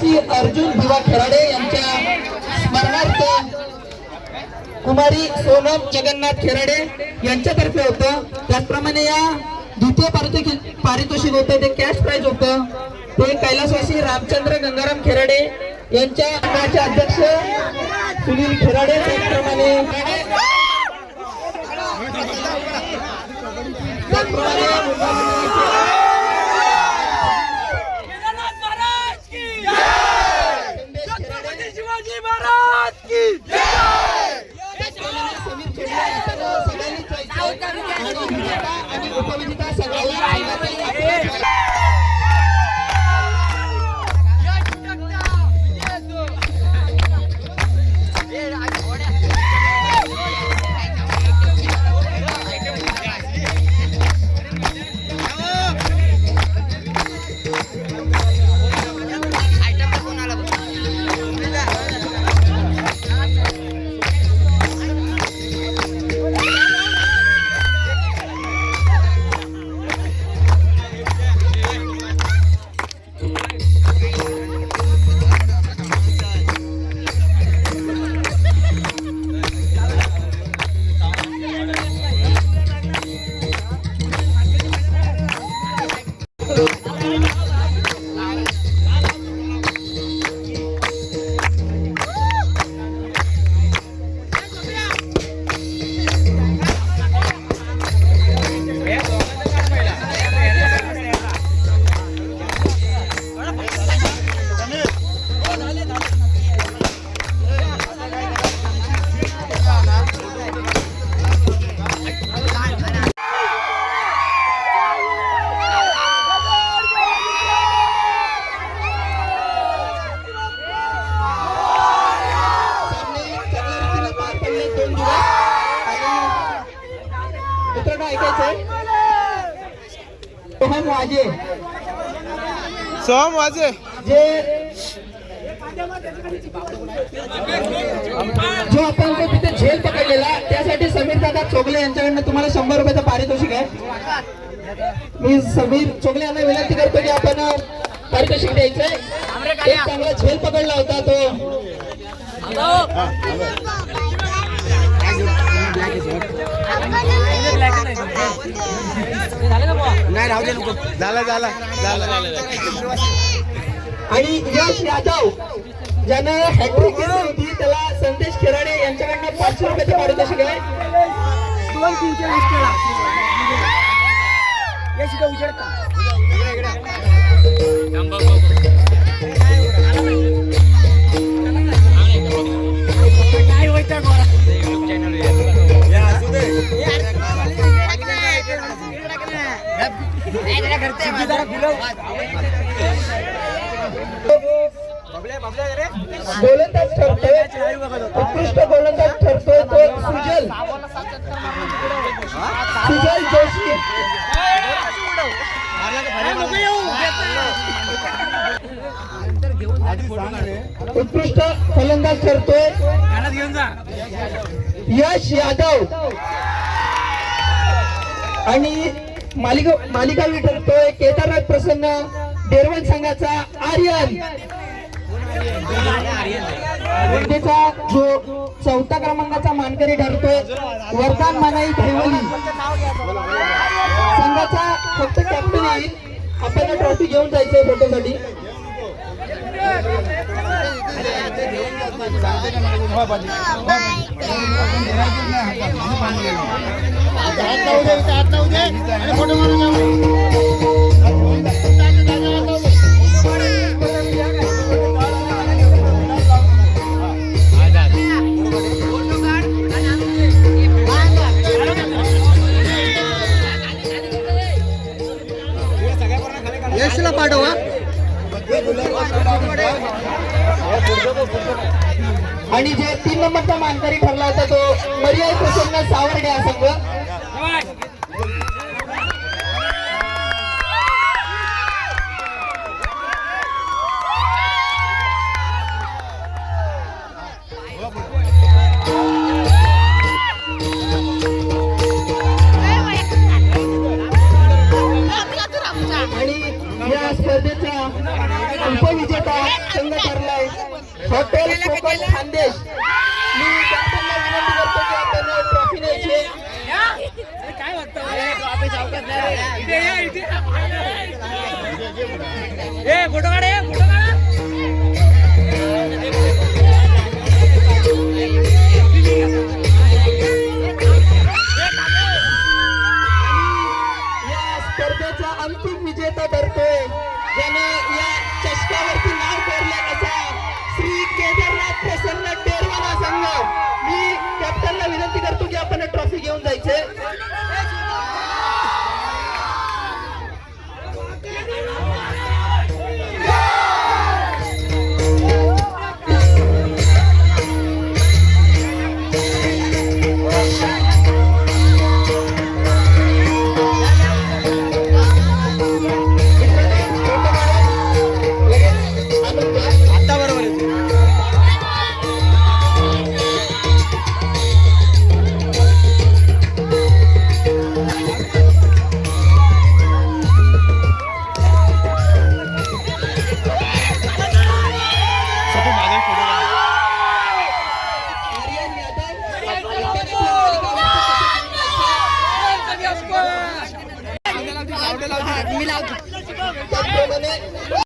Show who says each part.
Speaker 1: श्री अर्जुन भिवा खेराडे यांच्या स्मरणार्थ कुमारी सोनम जगन्नाथ खेराडे यांच्यातर्फे होतं. त्याचप्रमाणे या द्वितीय पारितोषिक पारितोषिक होतं ते कॅश प्राइज होतं. ते कैलासवासी रामचंद्र गंगाराम खेराडे यांच्या अध्यक्ष सुनील खेराडे त्याचप्रमाणे त्याचप्रमाणे आणि विजेता आणि उपविजेता सगळ्यांना ऐकायचंय? सोहम वाजे.
Speaker 2: सोहम वाजे.
Speaker 1: जे जो आपण तो तिथे झेल पकडलेला त्यासाठी समीर दादा चोगले यांच्याकडनं तुम्हाला शंभर रुपयाचं पारितोषिक आहे. मी समीर चोगले यांना विनंती करतो की आपण पारितोषिक द्यायचंय. एक चांगला झेल पकडला होता तो.
Speaker 2: झाला झाला झाला.
Speaker 1: आणि यश यादव ज्यानं हॅट्रिक केली होती त्याला संदेश खेराडे यांच्याकडनं पाचशे रुपयाचं पारितोषिक आहे
Speaker 3: दोन तीनशे वीस केला. या शिका उजेडता
Speaker 1: गोलंदाज ठरतोय. उत्कृष्ट गोलंदाज ठरतोय तो सुजल. सुजल जोशी. उत्कृष्ट फलंदाज ठरतोय. यश यादव. आणि मालिका मालिका ठरतोय केदारनाथ प्रसन्न देरवण संघाचा आर्यन. वर्धेचा जो चौथा क्रमांकाचा मानकरी ठरतोय वरदान मनाई धैवली संघाचा फक्त कॅप्टन येईल आपल्याला ट्रॉफी घेऊन जायचंय फोटोसाठी. यशला पाठव. आणि जे तीन नंबरचा मानकरी ठरला होता तो मर्याद प्रसन्न सावर्डे हा संघ.
Speaker 3: ए फोटो काढ फोटो
Speaker 4: स्पर्धेचा अंतिम विजेता ठरतो ज्याने 많을 거다.